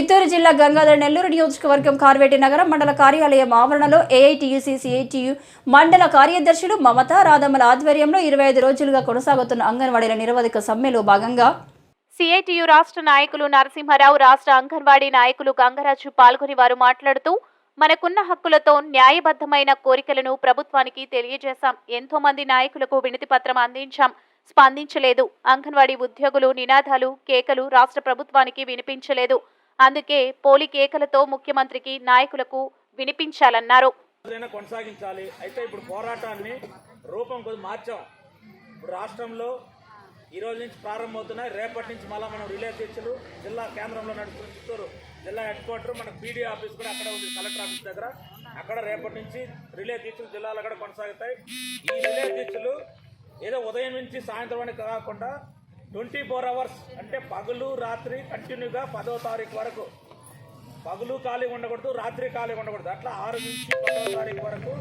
చిత్తూరు జిల్లా గంగాధర నెల్లూరు నియోజకవర్గం కార్వేటి నగరం మండల కార్యాలయం ఆవరణలో ఏఐటియుసి సిఐటియు మండల కార్యదర్శులు మమత రాధమ్మల ఆధ్వర్యంలో ఇరవై ఐదు రోజులుగా కొనసాగుతున్న అంగన్వాడీల నిరవధిక సమ్మెలో భాగంగా సిఐటియు రాష్ట్ర నాయకులు నరసింహారావు రాష్ట్ర అంగన్వాడీ నాయకులు గంగరాజు పాల్గొని వారు మాట్లాడుతూ మనకున్న హక్కులతో న్యాయబద్ధమైన కోరికలను ప్రభుత్వానికి తెలియజేశాం. ఎంతో మంది నాయకులకు వినతి పత్రం అందించాం. స్పందించలేదు. అంగన్వాడీ ఉద్యోగులు నినాదాలు కేకలు రాష్ట్ర ప్రభుత్వానికి వినిపించలేదు. అందుకే పోలి కేకలతో ముఖ్యమంత్రికి నాయకులకు వినిపించాలన్నారు. ఏదైనా కొనసాగించాలి. అయితే ఇప్పుడు పోరాటాన్ని రూపం కొద్ది మార్చాం. ఇప్పుడు రాష్ట్రంలో ఈ రోజు నుంచి ప్రారంభమవుతున్నాయి. రేపటి నుంచి మళ్ళీ మనం రిలే దీక్షలు జిల్లా కేంద్రంలో నడుస్తున్న చిత్తూరు జిల్లా హెడ్ క్వార్టర్ మనకు పీడీ ఆఫీస్ కూడా అక్కడ ఉంది కలెక్టర్ ఆఫీస్ దగ్గర. అక్కడ రేపటి నుంచి రిలే దీక్షలు జిల్లాలో కూడా కొనసాగుతాయి. ఈ రిలే దీక్షలు ఏదో ఉదయం నుంచి సాయంత్రం అని కాకుండా ట్వంటీ ఫోర్ అవర్స్ అంటే పగలు రాత్రి కంటిన్యూగా పదో తారీఖు వరకు. పగులు ఖాళీ ఉండకూడదు రాత్రి ఖాళీ ఉండకూడదు. అట్లా ఆరు నుంచి పదవ తారీఖు వరకు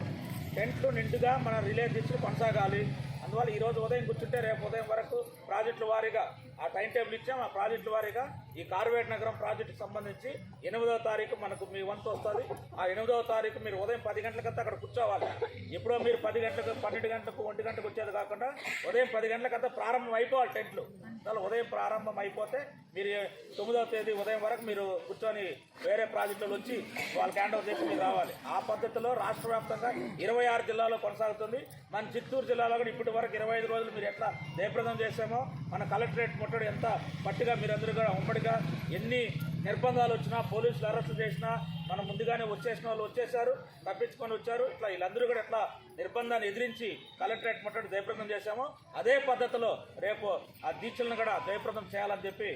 టెంట్లు నిండుగా మన రిలే దీక్షలు కొనసాగాలి. అందువల్ల ఈరోజు ఉదయం కూర్చుంటే రేపు ఉదయం వరకు ప్రాజెక్టుల వారీగా ఆ టైం టేబుల్ ఇచ్చాం. ఆ ప్రాజెక్టుల వారీగా ఈ కార్వేట్ నగరం ప్రాజెక్టుకి సంబంధించి ఎనిమిదవ తారీఖు మనకు మీ వంతు వస్తుంది. ఆ ఎనిమిదవ తారీఖు మీరు ఉదయం పది గంటలకంతా అక్కడ కూర్చోవాలి. ఎప్పుడో మీరు పది గంటలకు పన్నెండు గంటలకు ఒంటి గంటకు వచ్చేది కాకుండా ఉదయం పది గంటలకంతా ప్రారంభం అయిపోవాలి టెంట్లు. అసలు ఉదయం ప్రారంభం అయిపోతే మీరు తొమ్మిదవ తేదీ ఉదయం వరకు మీరు కూర్చొని వేరే ప్రాజెక్టులు వచ్చి వాళ్ళకి హ్యాండ్ ఓవర్ చేసి మీరు రావాలి. ఆ పద్ధతిలో రాష్ట్ర వ్యాప్తంగా ఇరవై ఆరు జిల్లాలో కొనసాగుతుంది. మన చిత్తూరు జిల్లాలో కూడా ఇప్పటి వరకు ఇరవై ఐదు రోజులు మీరు ఎట్లా జయప్రదం చేసామో మన కలెక్టరేట్ ముట్టడి ఎంత పట్టిగా మీరందరూ కూడా ఉమ్మడిగా ఎన్ని నిర్బంధాలు వచ్చినా పోలీసులు అరెస్టు చేసినా మనం ముందుగానే వచ్చేసిన వాళ్ళు వచ్చేసారు తప్పించుకొని వచ్చారు. ఇట్లా వీళ్ళందరూ కూడా ఇట్లా నిర్బంధాన్ని ఎదిరించి కలెక్టరేట్ ముట్టడి జయప్రదం చేశామో. అదే పద్ధతిలో రేపు ఆ దీక్షలను కూడా జయప్రదం చేయాలని చెప్పి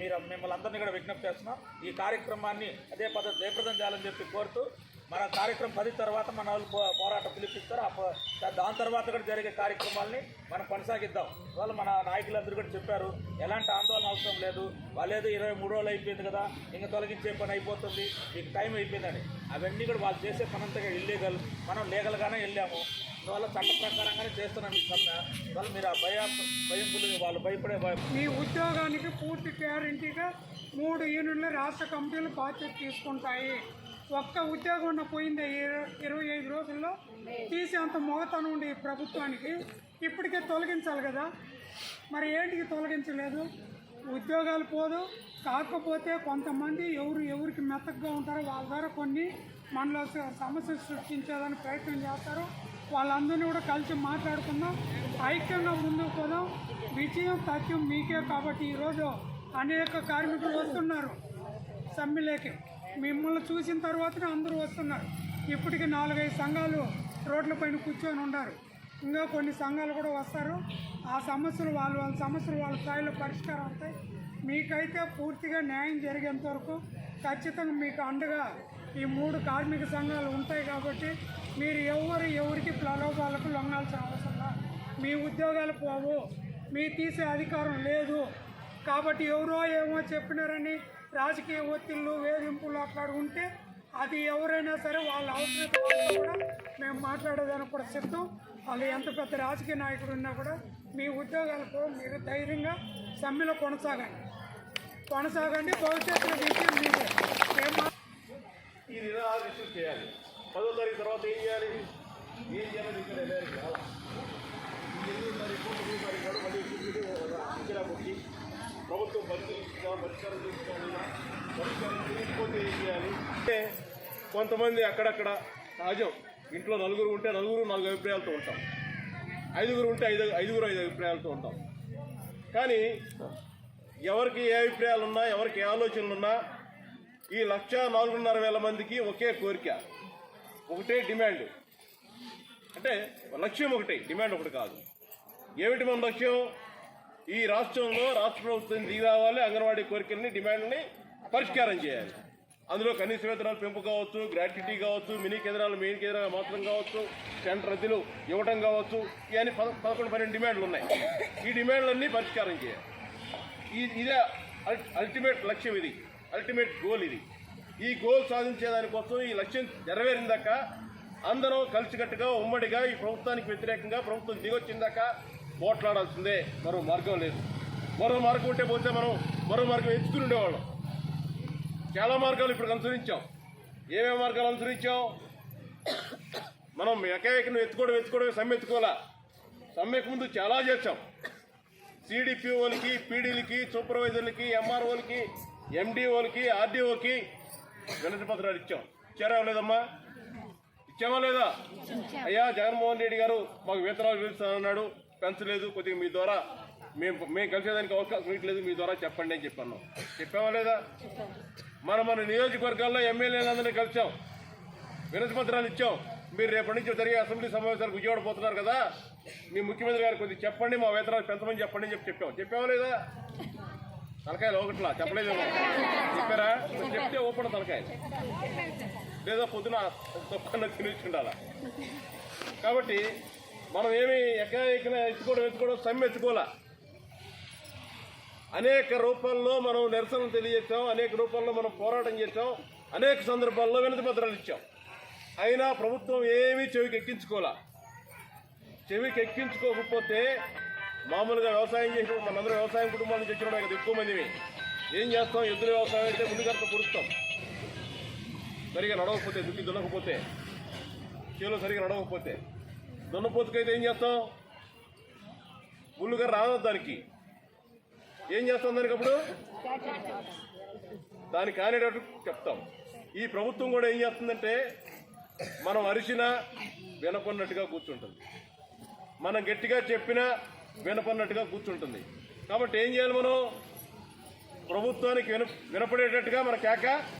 మీరు మిమ్మల్ని అందరినీ కూడా విజ్ఞప్తి చేస్తున్నాం. ఈ కార్యక్రమాన్ని అదే పద్ధతి జయప్రదం చేయాలని చెప్పి కోరుతూ మన కార్యక్రమం పది తర్వాత మన వాళ్ళు పో- పోరాటం పిలిపిస్తారు. దాని తర్వాత కూడా జరిగే కార్యక్రమాల్ని మనం కొనసాగిద్దాం. వాళ్ళు మన నాయకులందరూ కూడా చెప్పారు ఎలాంటి ఆందోళన అవసరం లేదు. వాళ్ళేదో ఇరవై మూడు రోజులు అయిపోయింది కదా ఇంకా తొలగించే పని అయిపోతుంది మీకు టైం అయిపోయిందని. అవన్నీ కూడా వాళ్ళు చేసే పనంతగా ఇల్లీగల్ మనం లీగల్గానే వెళ్ళాము. అందువల్ల చట్ట ప్రకారంగానే చేస్తున్నాం ఈ సమ్మె. వల్ల మీరు ఆ భయం భయంపులు వాళ్ళు భయపడే భయం. మీ ఉద్యోగానికి పూర్తి గ్యారంటీగా మూడు యూనిట్లు రాష్ట్ర కంపెనీలు బాధ్యత తీసుకుంటాయి. ఒక్క ఉద్యోగం ఉన్న పోయింది ఇరవై ఐదు రోజుల్లో తీసేంత మొగతనం ఉండి ప్రభుత్వానికి. ఇప్పటికే తొలగించాలి కదా. మరి ఏంటికి తొలగించలేదు? ఉద్యోగాలు పోదు. కాకపోతే కొంతమంది ఎవరు ఎవరికి మెత్తగా ఉంటారో వాళ్ళ ద్వారా కొన్ని మనలో సమస్యలు సృష్టించేదానికి ప్రయత్నం చేస్తారు. వాళ్ళందరినీ కూడా కలిసి మాట్లాడుకుందాం. ఐక్యంగా ముందుకు పోదాం. విజయం తథ్యం మీకే కాబట్టి ఈరోజు అనేక కార్మికులు వస్తున్నారు సమ్మెలోకి మిమ్మల్ని చూసిన తర్వాతనే అందరూ వస్తున్నారు. ఇప్పటికి నాలుగైదు సంఘాలు రోడ్ల పైన కూర్చొని ఉన్నారు. ఇంకా కొన్ని సంఘాలు కూడా వస్తారు. ఆ సమస్యలు వాళ్ళు వాళ్ళ సమస్యలు వాళ్ళ స్థాయిలో పరిష్కారం అవుతాయి. మీకైతే పూర్తిగా న్యాయం జరిగేంత వరకు ఖచ్చితంగా మీకు అండగా ఈ మూడు కార్మిక సంఘాలు ఉంటాయి కాబట్టి మీరు ఎవరు ఎవరికి ప్రలోభాలకు లొంగాల్సిన అవసరం మీ ఉద్యోగాలు పోవు. మీ తీసే అధికారం లేదు. కాబట్టి ఎవరో ఏమో చెప్పినారని రాజకీయ ఒత్తిళ్ళు వేధింపులు అట్లాడుకుంటే ఉంటే అది ఎవరైనా సరే వాళ్ళ అవసరం కూడా మేము మాట్లాడేదానికి కూడా సిద్ధం. వాళ్ళు ఎంత పెద్ద రాజకీయ నాయకుడు ఉన్నా కూడా మీ ఉద్యోగాలకు మీరు ధైర్యంగా సమ్మెలో కొనసాగండి. కొనసాగండి భవిష్యత్తులో విషయం మీదే. ఏం ఈ చేయాలి. పదో తారీఖు తర్వాత ఏం చేయాలి? ఏం చేయాలి? ఇక్కడ ఎనిమిది తారీఖు తొమ్మిది తారీఖు మళ్ళీ ఇక్కడ ప్రభుత్వం పరిశీలించుగా పరిష్కారం చేసుకోవాలి పరిష్కారం ఏం చేయాలి? అంటే కొంతమంది అక్కడక్కడ సహజం. ఇంట్లో నలుగురు ఉంటే నలుగురు నాలుగు అభిప్రాయాలతో ఉంటాం. ఐదుగురు ఉంటే ఐదు ఐదుగురు ఐదు అభిప్రాయాలతో ఉంటాం. కానీ ఎవరికి ఏ అభిప్రాయాలు ఉన్నా ఎవరికి ఏ ఆలోచనలు ఉన్నా ఈ లక్ష నాలుగున్నర వేల మందికి ఒకే కోరిక. ఒకటే డిమాండ్. అంటే లక్ష్యం ఒకటే డిమాండ్ ఒకటి కాదు. ఏమిటి మన లక్ష్యం? ఈ రాష్ట్రంలో రాష్ట్ర ప్రభుత్వం దిగి రావాలి అంగన్వాడీ కోరికల్ని డిమాండ్ని పరిష్కారం చేయాలి. అందులో కనీస వేతనాలు పెంపు కావచ్చు గ్రాట్యుటీ కావచ్చు మినీ కేంద్రాలు మెయిన్ కేంద్రాలు మాత్రం కావచ్చు సెంటర్ రద్దీలు ఇవ్వటం కావచ్చు ఇవన్నీ పద పదకొండు పన్నెండు డిమాండ్లు ఉన్నాయి. ఈ డిమాండ్లన్నీ పరిష్కారం చేయాలి. ఈ ఇదే అల్- అల్టిమేట్ లక్ష్యం ఇది అల్టిమేట్ గోల్ ఇది. ఈ గోల్ సాధించేదానికోసం ఈ లక్ష్యం నెరవేరిందాక అందరం కలిసికట్టుగా ఉమ్మడిగా ఈ ప్రభుత్వానికి వ్యతిరేకంగా ప్రభుత్వం దిగొచ్చిందాక పోట్లాడాల్సిందే మరో మార్గం లేదు. మరో మార్గం ఉంటే పోతే మనం మరో మార్గం ఎంచుకుని ఉండేవాళ్ళం. చాలా మార్గాలు ఇప్పుడు అనుసరించాం. ఏమేమి మార్గాలు అనుసరించాం? మనం ఎకాయకను ఎత్తుకోవడం ఎత్తుకోవడం సమ్మె ఎత్తుకోవాలా? సమ్మెకు ముందు చాలా చేశాం. సిడిపిఓలకి పీడీలకి సూపర్వైజర్లకి ఎంఆర్ఓలకి ఎండిఓలకి ఆర్డీఓకి వినతి పత్రాలు ఇచ్చాం. ఇచ్చారా లేదమ్మా? ఇచ్చామా లేదా? అయ్యా జగన్మోహన్ రెడ్డి గారు మాకు వేతనాలు పెంచుతానన్నాడు పెంచలేదు కొద్దిగా మీ ద్వారా మేము మేము కలిసేదానికి అవకాశం ఇవ్వట్లేదు మీ ద్వారా చెప్పండి అని చెప్పాను. చెప్పామా లేదా? మనం మన నియోజకవర్గాల్లో ఎమ్మెల్యేలందరినీ కలిసాం. వినతిపత్రాలు ఇచ్చాం. మీరు రేపటి నుంచి జరిగే అసెంబ్లీ సమావేశాలకు విజయవాడ పోతున్నారు కదా? మీ ముఖ్యమంత్రి గారు కొద్దిగా చెప్పండి మా వేతనాలు పెంచమని చెప్పండి అని చెప్పి చెప్పాం చెప్పావా లేదా? తలకాయలు ఒకట్లా చెప్పలేదు చెప్పారా? చెప్తే ఓపెన్ తలకాయ లేదా పొద్దున తప్పకుండా తినేసి ఉండాలా? కాబట్టి మనం ఏమి ఎక్కడ ఎక్కడ ఎత్తుకోవడం ఎత్తుకోవడం సమ్మె ఎత్తుకోలే అనేక రూపాల్లో మనం నిరసనలు తెలియజేస్తాం అనేక రూపాల్లో మనం పోరాటం చేస్తాం అనేక సందర్భాల్లో వినతి పత్రాలు ఇచ్చాం. అయినా ప్రభుత్వం ఏమీ చెవికి ఎక్కించుకోలే చెవికి ఎక్కించుకోకపోతే మామూలుగా వ్యవసాయం చేసిన మనందరూ వ్యవసాయం కుటుంబాల నుంచి వచ్చిన కదా ఎక్కువ మందివి ఏం చేస్తాం? ఎద్దుల వ్యవసాయం అయితే ముందుగంత కురుస్తాం సరిగా నడవకపోతే దుక్కి దున్నకపోతే చేలో సరిగా నడవకపోతే. దున్నపోతుకైతే ఏం చేస్తాం? ముళ్ళుగా రాదు దానికి. ఏం చేస్తాం దానికి అప్పుడు? దానికి కానేటట్టు చెప్తాం. ఈ ప్రభుత్వం కూడా ఏం చేస్తుందంటే మనం అరిచినా వినపన్నట్టుగా కూర్చుంటుంది. మనం గట్టిగా చెప్పినా వినపన్నట్టుగా కూర్చుంటుంది. కాబట్టి ఏం చేయాలి మనం? ప్రభుత్వానికి విన వినపడేటట్టుగా మన కేక